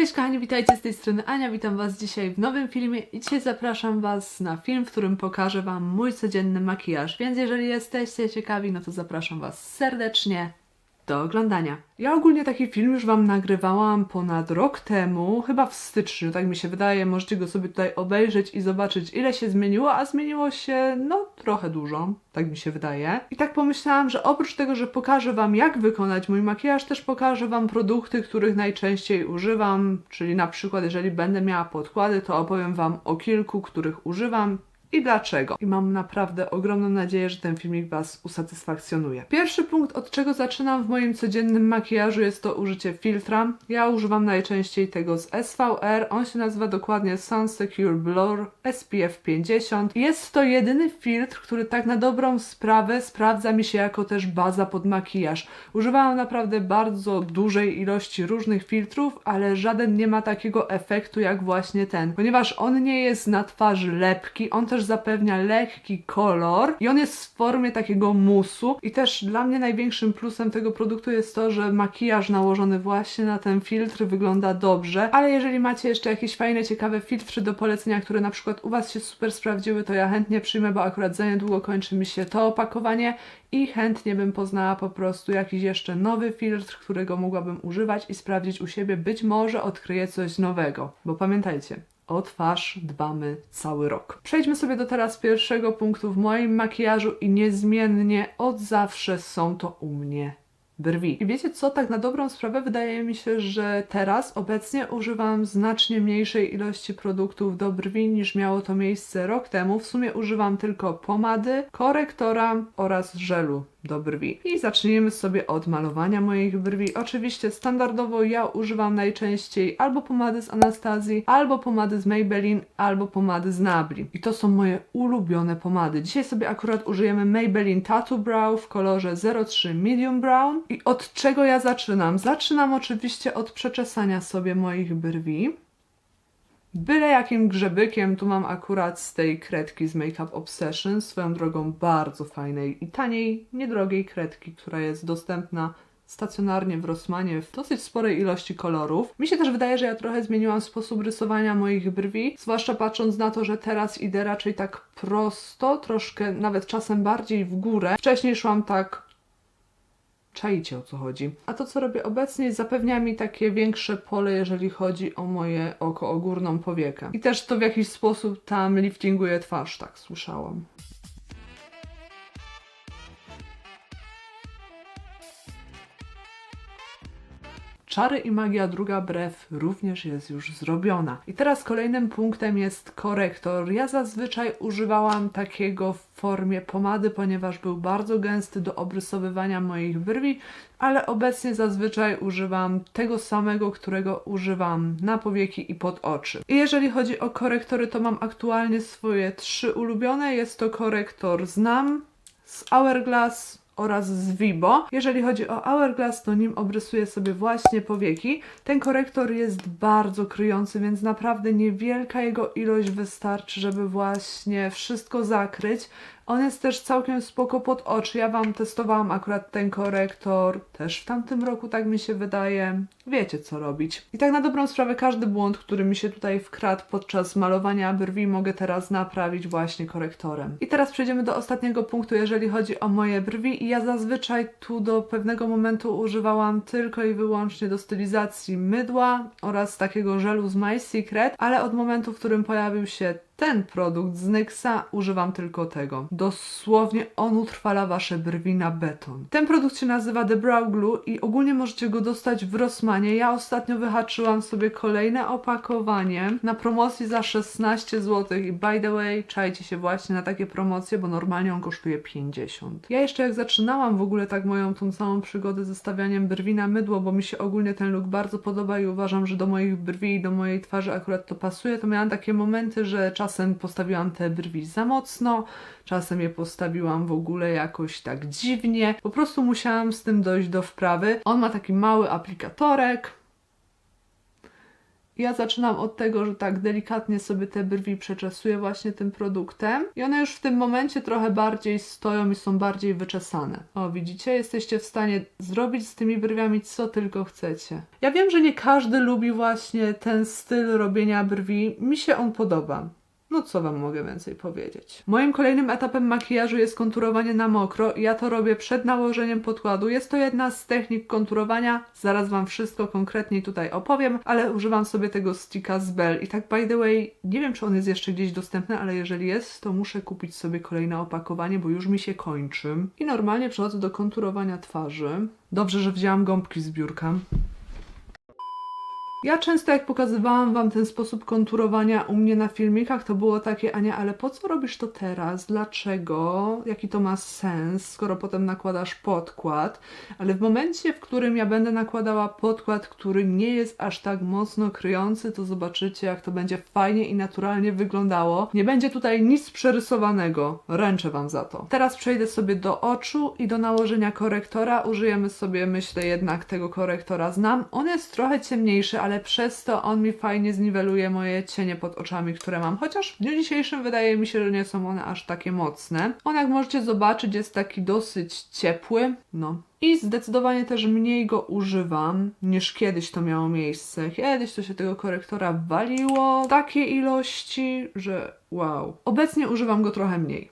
Cześć kochani, witajcie z tej strony Ania, witam Was dzisiaj w nowym filmie i dzisiaj zapraszam Was na film, w którym pokażę Wam mój codzienny makijaż, więc jeżeli jesteście ciekawi, no to zapraszam Was serdecznie do oglądania. Ja ogólnie taki film już Wam nagrywałam ponad rok temu, chyba w styczniu, tak mi się wydaje. Możecie go sobie tutaj obejrzeć i zobaczyć, ile się zmieniło, a zmieniło się, no, trochę dużo, tak mi się wydaje. I tak pomyślałam, że oprócz tego, że pokażę Wam, jak wykonać mój makijaż, też pokażę Wam produkty, których najczęściej używam, czyli na przykład, jeżeli będę miała podkłady, to opowiem Wam o kilku, których używam i dlaczego. I mam naprawdę ogromną nadzieję, że ten filmik Was usatysfakcjonuje. Pierwszy punkt, od czego zaczynam w moim codziennym makijażu, jest to użycie filtra. Ja używam najczęściej tego z SVR. On się nazywa dokładnie Sun Secure Blur SPF 50. Jest to jedyny filtr, który tak na dobrą sprawę sprawdza mi się jako też baza pod makijaż. Używałam naprawdę bardzo dużej ilości różnych filtrów, ale żaden nie ma takiego efektu jak właśnie ten, ponieważ on nie jest na twarzy lepki, on też zapewnia lekki kolor i on jest w formie takiego musu. I też dla mnie największym plusem tego produktu jest to, że makijaż nałożony właśnie na ten filtr wygląda dobrze, ale jeżeli macie jeszcze jakieś fajne, ciekawe filtry do polecenia, które na przykład u Was się super sprawdziły, to ja chętnie przyjmę, bo akurat za niedługo kończy mi się to opakowanie i chętnie bym poznała po prostu jakiś jeszcze nowy filtr, którego mogłabym używać i sprawdzić u siebie. Być może odkryję coś nowego, bo pamiętajcie, o twarz dbamy cały rok. Przejdźmy sobie do teraz pierwszego punktu w moim makijażu i niezmiennie od zawsze są to u mnie brwi. I wiecie co, tak na dobrą sprawę wydaje mi się, że teraz obecnie używam znacznie mniejszej ilości produktów do brwi niż miało to miejsce rok temu. W sumie używam tylko pomady, korektora oraz żelu do brwi. I zacznijmy sobie od malowania moich brwi. Oczywiście standardowo ja używam najczęściej albo pomady z Anastazji, albo pomady z Maybelline, albo pomady z Nabli. I to są moje ulubione pomady. Dzisiaj sobie akurat użyjemy Maybelline Tattoo Brow w kolorze 03 Medium Brown. I od czego ja zaczynam? Zaczynam oczywiście od przeczesania sobie moich brwi. Byle jakim grzebykiem, tu mam akurat z tej kredki z Makeup Obsession, swoją drogą bardzo fajnej i taniej, niedrogiej kredki, która jest dostępna stacjonarnie w Rossmanie w dosyć sporej ilości kolorów. Mi się też wydaje, że ja trochę zmieniłam sposób rysowania moich brwi, zwłaszcza patrząc na to, że teraz idę raczej tak prosto, troszkę nawet czasem bardziej w górę. Wcześniej szłam tak Czajcie o co chodzi. A to, co robię obecnie, zapewnia mi takie większe pole, jeżeli chodzi o moje oko, o górną powiekę. I też to w jakiś sposób tam liftinguje twarz, tak słyszałam. Czary i magia druga brew również jest już zrobiona. I teraz kolejnym punktem jest korektor. Ja zazwyczaj używałam takiego w formie pomady, ponieważ był bardzo gęsty do obrysowywania moich brwi, ale obecnie zazwyczaj używam tego samego, którego używam na powieki i pod oczy. I jeżeli chodzi o korektory, to mam aktualnie swoje trzy ulubione. Jest to korektor Znam, z Hourglass oraz z Vibo. Jeżeli chodzi o Hourglass, to nim obrysuję sobie właśnie powieki. Ten korektor jest bardzo kryjący, więc naprawdę niewielka jego ilość wystarczy, żeby właśnie wszystko zakryć. On jest też całkiem spoko pod oczy. Ja Wam testowałam akurat ten korektor też w tamtym roku, tak mi się wydaje. Wiecie co robić. I tak na dobrą sprawę każdy błąd, który mi się tutaj wkradł podczas malowania brwi mogę teraz naprawić właśnie korektorem. I teraz przejdziemy do ostatniego punktu, jeżeli chodzi o moje brwi. I ja zazwyczaj tu do pewnego momentu używałam tylko i wyłącznie do stylizacji mydła oraz takiego żelu z My Secret, ale od momentu, w którym pojawił się ten produkt z Nyxa używam tylko tego. Dosłownie on utrwala wasze brwi na beton. Ten produkt się nazywa The Brow Glue i ogólnie możecie go dostać w Rossmanie. Ja ostatnio wyhaczyłam sobie kolejne opakowanie na promocji za 16 zł i by the way, czajcie się właśnie na takie promocje, bo normalnie on kosztuje 50. Ja jeszcze jak zaczynałam w ogóle tak moją tą całą przygodę ze stawianiem brwi na mydło, bo mi się ogólnie ten look bardzo podoba i uważam, że do moich brwi i do mojej twarzy akurat to pasuje, to miałam takie momenty, że czasem czasem postawiłam te brwi za mocno, czasem je postawiłam w ogóle jakoś tak dziwnie. Po prostu musiałam z tym dojść do wprawy. On ma taki mały aplikatorek, Ja zaczynam od tego, że tak delikatnie sobie te brwi przeczesuję właśnie tym produktem i one już w tym momencie trochę bardziej stoją i są bardziej wyczesane. O, widzicie? Jesteście w stanie zrobić z tymi brwiami co tylko chcecie. Ja wiem, że nie każdy lubi właśnie ten styl robienia brwi. Mi się on podoba. No co wam mogę więcej powiedzieć? Moim kolejnym etapem makijażu jest konturowanie na mokro ja to robię przed nałożeniem podkładu. Jest to jedna z technik konturowania, zaraz wam wszystko konkretniej tutaj opowiem, ale używam sobie tego sticka z Bell i tak by the way, nie wiem czy on jest jeszcze gdzieś dostępny, ale jeżeli jest, to muszę kupić sobie kolejne opakowanie, bo już mi się kończy. I normalnie przechodzę do konturowania twarzy. Dobrze, że wzięłam gąbki z biurka. Ja często jak pokazywałam Wam ten sposób konturowania u mnie na filmikach, to było takie, Ania, ale po co robisz to teraz? Dlaczego? Jaki to ma sens, skoro potem nakładasz podkład? Ale w momencie, w którym ja będę nakładała podkład, który nie jest aż tak mocno kryjący, to zobaczycie, jak to będzie fajnie i naturalnie wyglądało. Nie będzie tutaj nic przerysowanego. Ręczę Wam za to. Teraz przejdę sobie do oczu i do nałożenia korektora. Użyjemy sobie, myślę, jednak tego korektora znam. On jest trochę ciemniejszy, ale przez to on mi fajnie zniweluje moje cienie pod oczami, które mam. Chociaż w dniu dzisiejszym wydaje mi się, że nie są one aż takie mocne. On, jak możecie zobaczyć, jest taki dosyć ciepły. No, i zdecydowanie też mniej go używam niż kiedyś to miało miejsce. Kiedyś to się tego korektora waliło w takiej ilości, że wow. Obecnie używam go trochę mniej.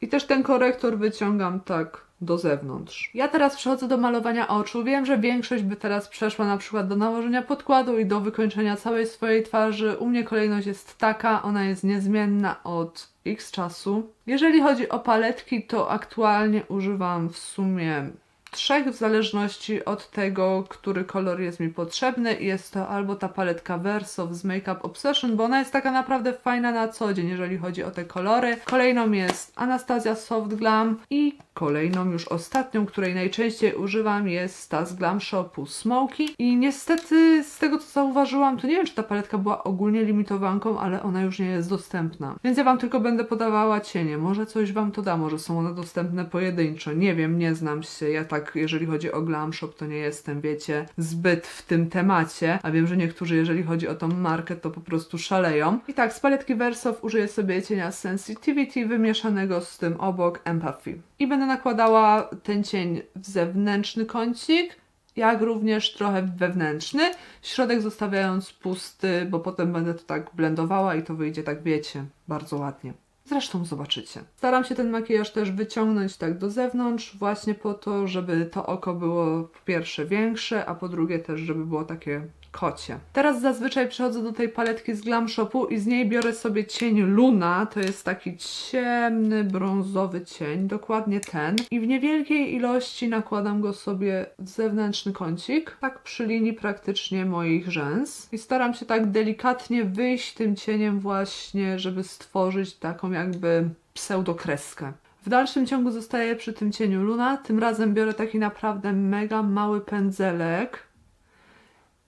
I też ten korektor wyciągam tak do zewnątrz. Ja teraz przechodzę do malowania oczu. Wiem, że większość by teraz przeszła na przykład do nałożenia podkładu i do wykończenia całej swojej twarzy. U mnie kolejność jest taka, ona jest niezmienna od x czasu. Jeżeli chodzi o paletki, to aktualnie używam w sumie trzech w zależności od tego, który kolor jest mi potrzebny. Jest to albo ta paletka Verso z Makeup Obsession, bo ona jest taka naprawdę fajna na co dzień, jeżeli chodzi o te kolory. Kolejną jest Anastasia Soft Glam i kolejną już ostatnią, której najczęściej używam jest ta z Glam Shopu Smoky. I niestety z tego co zauważyłam, to nie wiem czy ta paletka była ogólnie limitowanką, ale ona już nie jest dostępna. Więc ja Wam tylko będę podawała cienie. Może coś Wam to da, może są one dostępne pojedynczo. Nie wiem, nie znam się. Ja tak, jeżeli chodzi o Glam Shop, to nie jestem, wiecie, zbyt w tym temacie. A wiem, że niektórzy, jeżeli chodzi o tą markę, to po prostu szaleją. I tak, z paletki Versof użyję sobie cienia Sensitivity wymieszanego z tym obok Empathy. I będę nakładała ten cień w zewnętrzny kącik, jak również trochę wewnętrzny, środek zostawiając pusty, bo potem będę to tak blendowała i to wyjdzie tak, wiecie, bardzo ładnie. Zresztą zobaczycie. Staram się ten makijaż też wyciągnąć tak do zewnątrz, właśnie po to, żeby to oko było po pierwsze większe, a po drugie też, żeby było takie kocie. Teraz zazwyczaj przechodzę do tej paletki z Glam Shopu i z niej biorę sobie cień Luna. To jest taki ciemny, brązowy cień, dokładnie ten. I w niewielkiej ilości nakładam go sobie w zewnętrzny kącik, tak przy linii praktycznie moich rzęs. I staram się tak delikatnie wyjść tym cieniem właśnie, żeby stworzyć taką jakby pseudokreskę. W dalszym ciągu zostaję przy tym cieniu Luna. Tym razem biorę taki naprawdę mega mały pędzelek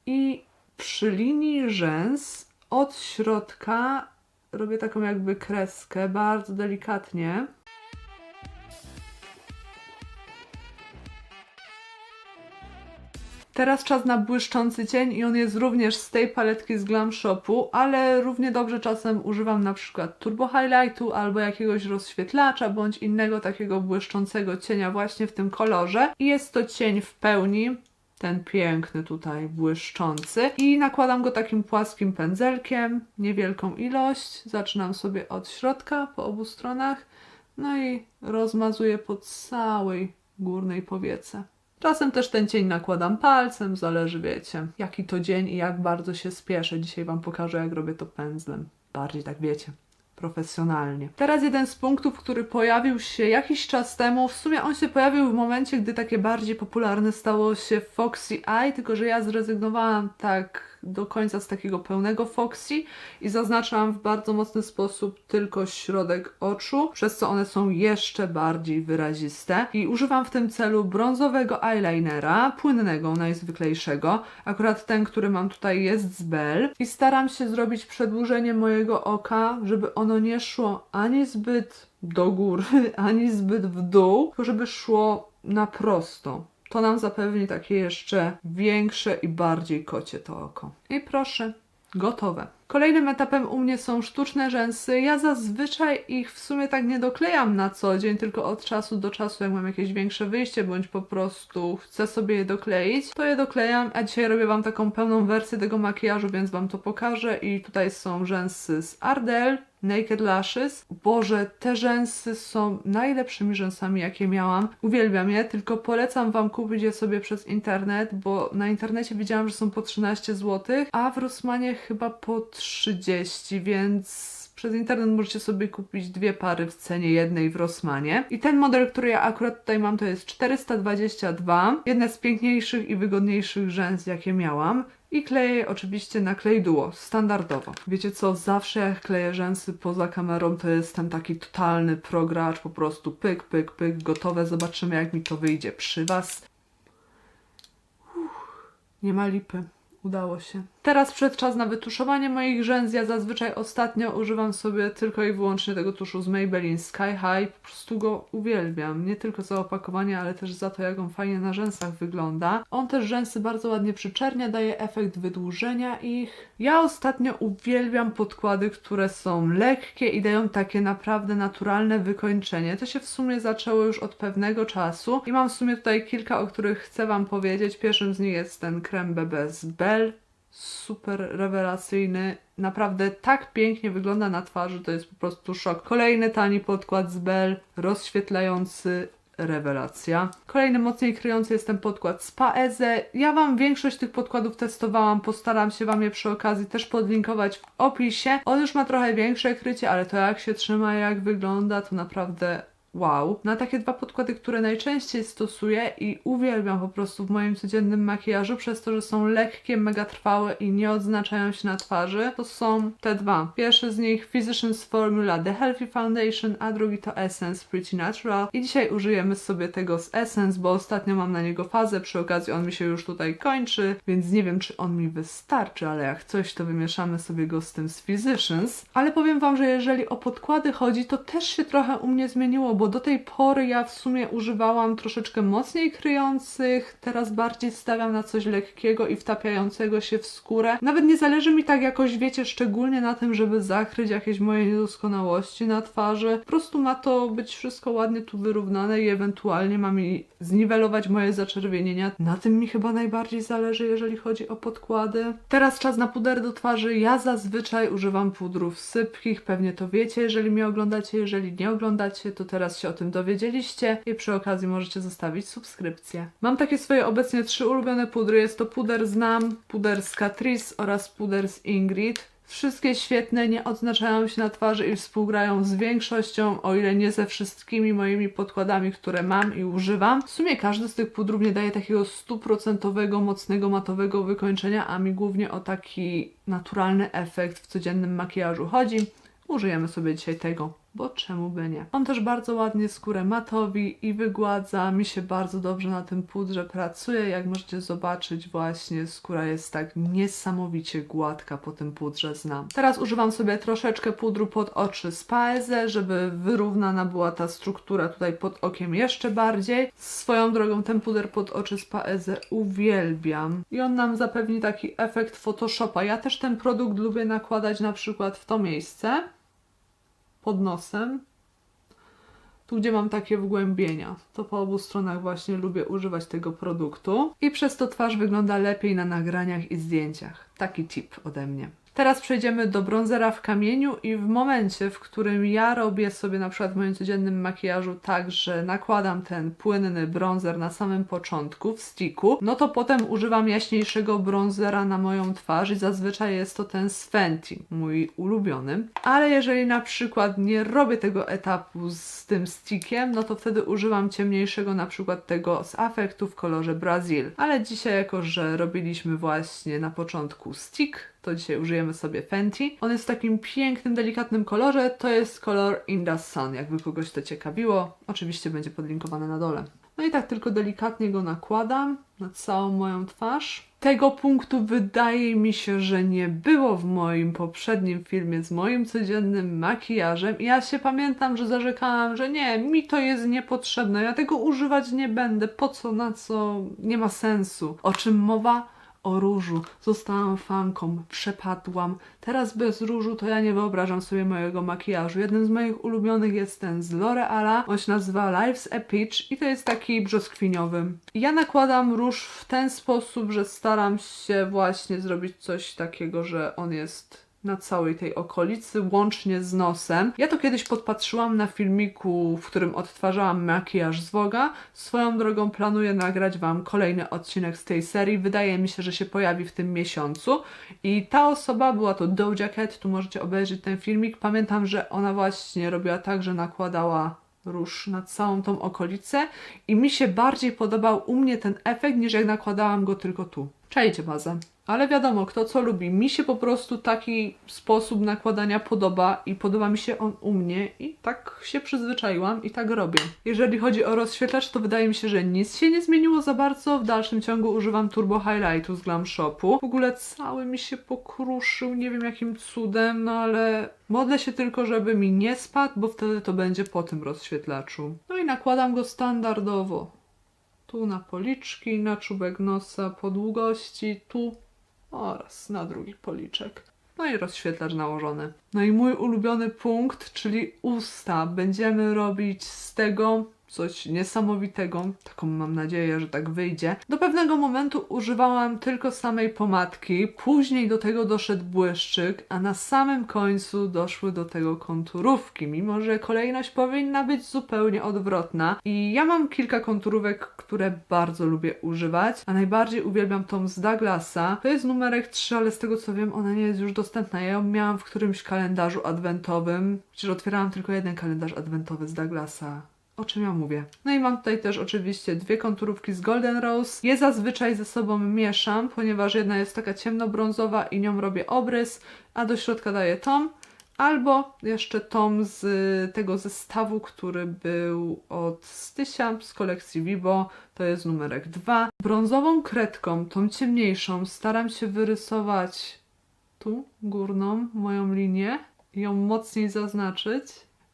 i przy linii rzęs od środka robię taką jakby kreskę, bardzo delikatnie. Teraz czas na błyszczący cień i on jest również z tej paletki z Glam Shopu, ale równie dobrze czasem używam na przykład Turbo Highlightu albo jakiegoś rozświetlacza bądź innego takiego błyszczącego cienia właśnie w tym kolorze. I jest to cień w pełni, ten piękny tutaj, błyszczący. I nakładam go takim płaskim pędzelkiem, niewielką ilość. Zaczynam sobie od środka po obu stronach, no i rozmazuję po całej górnej powiece. Czasem też ten cień nakładam palcem, zależy wiecie, jaki to dzień i jak bardzo się spieszę. Dzisiaj Wam pokażę, jak robię to pędzlem. Bardziej tak wiecie, profesjonalnie. Teraz jeden z punktów, który pojawił się jakiś czas temu, w sumie on się pojawił w momencie, gdy takie bardziej popularne stało się Foxy Eye, tylko że ja zrezygnowałam tak do końca z takiego pełnego Foxy i zaznaczam w bardzo mocny sposób tylko środek oczu, przez co one są jeszcze bardziej wyraziste. I używam w tym celu brązowego eyelinera, płynnego, najzwyklejszego. Akurat ten, który mam tutaj jest z Bell. I staram się zrobić przedłużenie mojego oka, żeby ono nie szło ani zbyt do góry, ani zbyt w dół, tylko żeby szło na prosto to nam zapewni takie jeszcze większe i bardziej kocie to oko. I proszę, gotowe. Kolejnym etapem u mnie są sztuczne rzęsy. Ja zazwyczaj ich w sumie tak nie doklejam na co dzień, tylko od czasu do czasu, jak mam jakieś większe wyjście, bądź po prostu chcę sobie je dokleić, to je doklejam, a dzisiaj robię Wam taką pełną wersję tego makijażu, więc Wam to pokażę i tutaj są rzęsy z Ardell, Naked Lashes. Boże, te rzęsy są najlepszymi rzęsami, jakie miałam. Uwielbiam je, tylko polecam Wam kupić je sobie przez internet, bo na internecie widziałam, że są po 13 zł, a w Rossmanie chyba po 30, więc przez internet możecie sobie kupić dwie pary w cenie jednej w Rossmanie. I ten model, który ja akurat tutaj mam, to jest 422. Jedne z piękniejszych i wygodniejszych rzęs, jakie miałam. I kleję oczywiście na klej duo, standardowo. Wiecie co, zawsze jak kleję rzęsy poza kamerą, to jest ten taki totalny progracz, po prostu pyk, pyk, pyk, gotowe. Zobaczymy jak mi to wyjdzie przy Was. Uff, nie ma lipy. Udało się. Teraz przed czas na wytuszowanie moich rzęs. Ja zazwyczaj ostatnio używam sobie tylko i wyłącznie tego tuszu z Maybelline Sky High. Po prostu go uwielbiam. Nie tylko za opakowanie, ale też za to, jak on fajnie na rzęsach wygląda. On też rzęsy bardzo ładnie przyczernia, daje efekt wydłużenia ich. Ja ostatnio uwielbiam podkłady, które są lekkie i dają takie naprawdę naturalne wykończenie. To się w sumie zaczęło już od pewnego czasu i mam w sumie tutaj kilka, o których chcę Wam powiedzieć. Pierwszym z nich jest ten krem BB super rewelacyjny. Naprawdę tak pięknie wygląda na twarzy, to jest po prostu szok. Kolejny tani podkład z Bell, rozświetlający, rewelacja. Kolejny mocniej kryjący jest ten podkład z Paeze. Ja Wam większość tych podkładów testowałam, postaram się Wam je przy okazji też podlinkować w opisie. On już ma trochę większe krycie, ale to jak się trzyma, jak wygląda, to naprawdę wow. Na takie dwa podkłady, które najczęściej stosuję i uwielbiam po prostu w moim codziennym makijażu, przez to, że są lekkie, mega trwałe i nie odznaczają się na twarzy, to są te dwa. Pierwszy z nich Physicians Formula The Healthy Foundation, a drugi to Essence Pretty Natural. I dzisiaj użyjemy sobie tego z Essence, bo ostatnio mam na niego fazę, przy okazji on mi się już tutaj kończy, więc nie wiem, czy on mi wystarczy, ale jak coś, to wymieszamy sobie go z tym z Physicians. Ale powiem Wam, że jeżeli o podkłady chodzi, to też się trochę u mnie zmieniło, bo do tej pory ja w sumie używałam troszeczkę mocniej kryjących, teraz bardziej stawiam na coś lekkiego i wtapiającego się w skórę. Nawet nie zależy mi tak jakoś, wiecie, szczególnie na tym, żeby zakryć jakieś moje niedoskonałości na twarzy. Po prostu ma to być wszystko ładnie tu wyrównane i ewentualnie ma mi zniwelować moje zaczerwienienia. Na tym mi chyba najbardziej zależy, jeżeli chodzi o podkłady. Teraz czas na puder do twarzy. Ja zazwyczaj używam pudrów sypkich, pewnie to wiecie, jeżeli mnie oglądacie. Jeżeli nie oglądacie, to teraz się o tym dowiedzieliście i przy okazji możecie zostawić subskrypcję. Mam takie swoje obecnie trzy ulubione pudry. Jest to puder z Nam, puder z Catrice oraz puder z Ingrid. Wszystkie świetne, nie odznaczają się na twarzy i współgrają z większością, o ile nie ze wszystkimi moimi podkładami, które mam i używam. W sumie każdy z tych pudrów nie daje takiego stuprocentowego, mocnego, matowego wykończenia, a mi głównie o taki naturalny efekt w codziennym makijażu chodzi. Użyjemy sobie dzisiaj tego, bo czemu by nie. On też bardzo ładnie skórę matowi i wygładza. Mi się bardzo dobrze na tym pudrze pracuje. Jak możecie zobaczyć, właśnie skóra jest tak niesamowicie gładka po tym pudrze znam. Teraz używam sobie troszeczkę pudru pod oczy z Paeze, żeby wyrównana była ta struktura tutaj pod okiem jeszcze bardziej. Swoją drogą ten puder pod oczy z Paeze uwielbiam i on nam zapewni taki efekt Photoshopa. Ja też ten produkt lubię nakładać na przykład w to miejsce pod nosem, tu gdzie mam takie wgłębienia. To po obu stronach właśnie lubię używać tego produktu i przez to twarz wygląda lepiej na nagraniach i zdjęciach. Taki tip ode mnie. Teraz przejdziemy do bronzera w kamieniu i w momencie, w którym ja robię sobie na przykład w moim codziennym makijażu tak, że nakładam ten płynny bronzer na samym początku w sticku, no to potem używam jaśniejszego bronzera na moją twarz i zazwyczaj jest to ten z Fenty, mój ulubiony. Ale jeżeli na przykład nie robię tego etapu z tym stickiem, no to wtedy używam ciemniejszego, na przykład tego z afektu w kolorze Brazil. Ale dzisiaj, jako że robiliśmy właśnie na początku stick, to dzisiaj użyjemy sobie Fenty. On jest w takim pięknym, delikatnym kolorze. To jest kolor In the Sun, jakby kogoś to ciekawiło. Oczywiście będzie podlinkowane na dole. No i tak tylko delikatnie go nakładam na całą moją twarz. Tego punktu wydaje mi się, że nie było w moim poprzednim filmie z moim codziennym makijażem. Ja się pamiętam, że zarzekałam, że nie, mi to jest niepotrzebne, ja tego używać nie będę, po co, na co, nie ma sensu. O czym mowa? O różu. Zostałam fanką, przepadłam. Teraz bez różu to ja nie wyobrażam sobie mojego makijażu. Jednym z moich ulubionych jest ten z L'Oreala. On się nazywa Life's a Peach i to jest taki brzoskwiniowy. Ja nakładam róż w ten sposób, że staram się właśnie zrobić coś takiego, że on jest na całej tej okolicy, łącznie z nosem. Ja to kiedyś podpatrzyłam na filmiku, w którym odtwarzałam makijaż z Woga. Swoją drogą planuję nagrać Wam kolejny odcinek z tej serii. Wydaje mi się, że się pojawi w tym miesiącu. I ta osoba była to Doja Cat, tu możecie obejrzeć ten filmik. Pamiętam, że ona właśnie robiła tak, że nakładała róż na całą tą okolicę i mi się bardziej podobał u mnie ten efekt, niż jak nakładałam go tylko tu. Czajcie bazę. Ale wiadomo, kto co lubi. Mi się po prostu taki sposób nakładania podoba i podoba mi się on u mnie i tak się przyzwyczaiłam i tak robię. Jeżeli chodzi o rozświetlacz, to wydaje mi się, że nic się nie zmieniło za bardzo. W dalszym ciągu używam Turbo Highlightu z Glam Shopu. W ogóle cały mi się pokruszył, nie wiem jakim cudem, no ale modlę się tylko, żeby mi nie spadł, bo wtedy to będzie po tym rozświetlaczu. No i nakładam go standardowo. Tu na policzki, na czubek nosa po długości, tu oraz na drugi policzek. No i rozświetlacz nałożony. No i mój ulubiony punkt, czyli usta. Będziemy robić z tego coś niesamowitego. Taką mam nadzieję, że tak wyjdzie. Do pewnego momentu używałam tylko samej pomadki, później do tego doszedł błyszczyk, a na samym końcu doszły do tego konturówki, mimo że kolejność powinna być zupełnie odwrotna. I ja mam kilka konturówek, które bardzo lubię używać, a najbardziej uwielbiam tą z Douglasa. To jest numerek 3, ale z tego co wiem, ona nie jest już dostępna. Ja ją miałam w którymś kalendarzu adwentowym, przecież otwierałam tylko jeden kalendarz adwentowy z Douglasa o czym ja mówię. No i mam tutaj też oczywiście dwie konturówki z Golden Rose. Je zazwyczaj ze sobą mieszam, ponieważ jedna jest taka ciemnobrązowa i nią robię obrys, a do środka daję tom. Albo jeszcze tom z tego zestawu, który był od Stysia z kolekcji Vibo, to jest numerek 2. Brązową kredką, tą ciemniejszą, staram się wyrysować tu górną moją linię ją mocniej zaznaczyć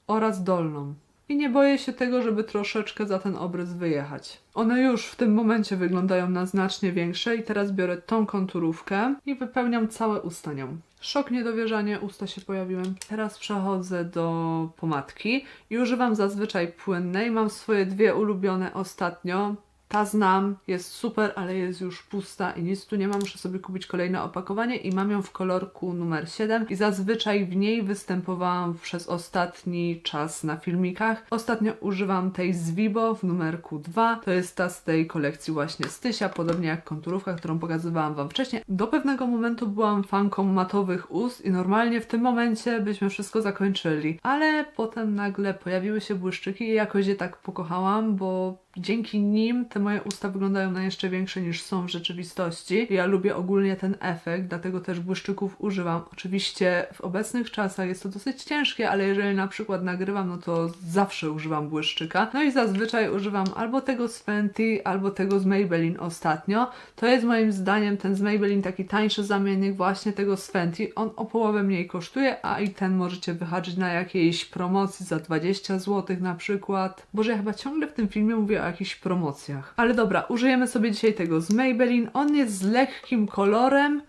oraz dolną i nie boję się tego, żeby troszeczkę za ten obrys wyjechać. One już w tym momencie wyglądają na znacznie większe i teraz biorę tą konturówkę i wypełniam całe usta nią. Szok, niedowierzanie, usta się pojawiły. Teraz przechodzę do pomadki i używam zazwyczaj płynnej. Mam swoje dwie ulubione ostatnio. Ta znam, jest super, ale jest już pusta i nic tu nie ma. Muszę sobie kupić kolejne opakowanie i mam ją w kolorku numer 7 i zazwyczaj w niej występowałam przez ostatni czas na filmikach. Ostatnio używam tej z Vibo w numerku 2. To jest ta z tej kolekcji właśnie Stysia, podobnie jak konturówka, którą pokazywałam Wam wcześniej. Do pewnego momentu byłam fanką matowych ust i normalnie w tym momencie byśmy wszystko zakończyli. Ale potem nagle pojawiły się błyszczyki i jakoś je tak pokochałam, bo dzięki nim te moje usta wyglądają na jeszcze większe niż są w rzeczywistości. Ja lubię ogólnie ten efekt, dlatego też błyszczyków używam. Oczywiście w obecnych czasach jest to dosyć ciężkie, ale jeżeli na przykład nagrywam, no to zawsze używam błyszczyka. No i zazwyczaj używam albo tego z Fenty, albo tego z Maybelline ostatnio. To jest moim zdaniem ten z Maybelline taki tańszy zamiennik właśnie tego z Fenty. On o połowę mniej kosztuje, a i ten możecie wyhaczyć na jakiejś promocji za 20 zł na przykład. Boże, ja chyba ciągle w tym filmie mówię o jakichś promocjach. Ale dobra, użyjemy sobie dzisiaj tego z Maybelline. On jest z lekkim kolorem,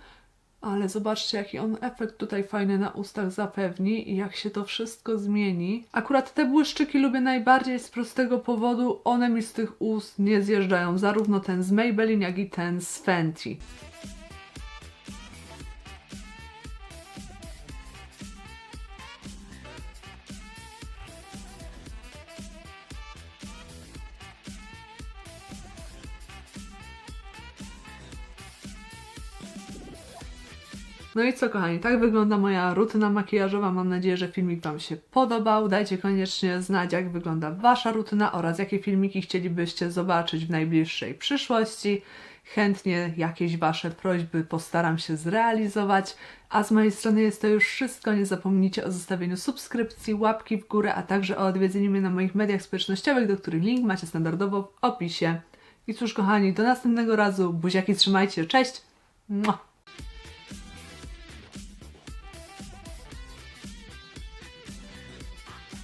ale zobaczcie, jaki on efekt tutaj fajny na ustach zapewni i jak się to wszystko zmieni. Akurat te błyszczyki lubię najbardziej z prostego powodu, one mi z tych ust nie zjeżdżają, zarówno ten z Maybelline, jak i ten z Fenty. No i co kochani, tak wygląda moja rutyna makijażowa. Mam nadzieję, że filmik Wam się podobał. Dajcie koniecznie znać, jak wygląda Wasza rutyna oraz jakie filmiki chcielibyście zobaczyć w najbliższej przyszłości. chętnie jakieś Wasze prośby postaram się zrealizować. A z mojej strony jest to już wszystko. Nie zapomnijcie o zostawieniu subskrypcji, łapki w górę, a także o odwiedzeniu mnie na moich mediach społecznościowych, do których link macie standardowo w opisie. I cóż, kochani, do następnego razu. Buziaki trzymajcie, cześć!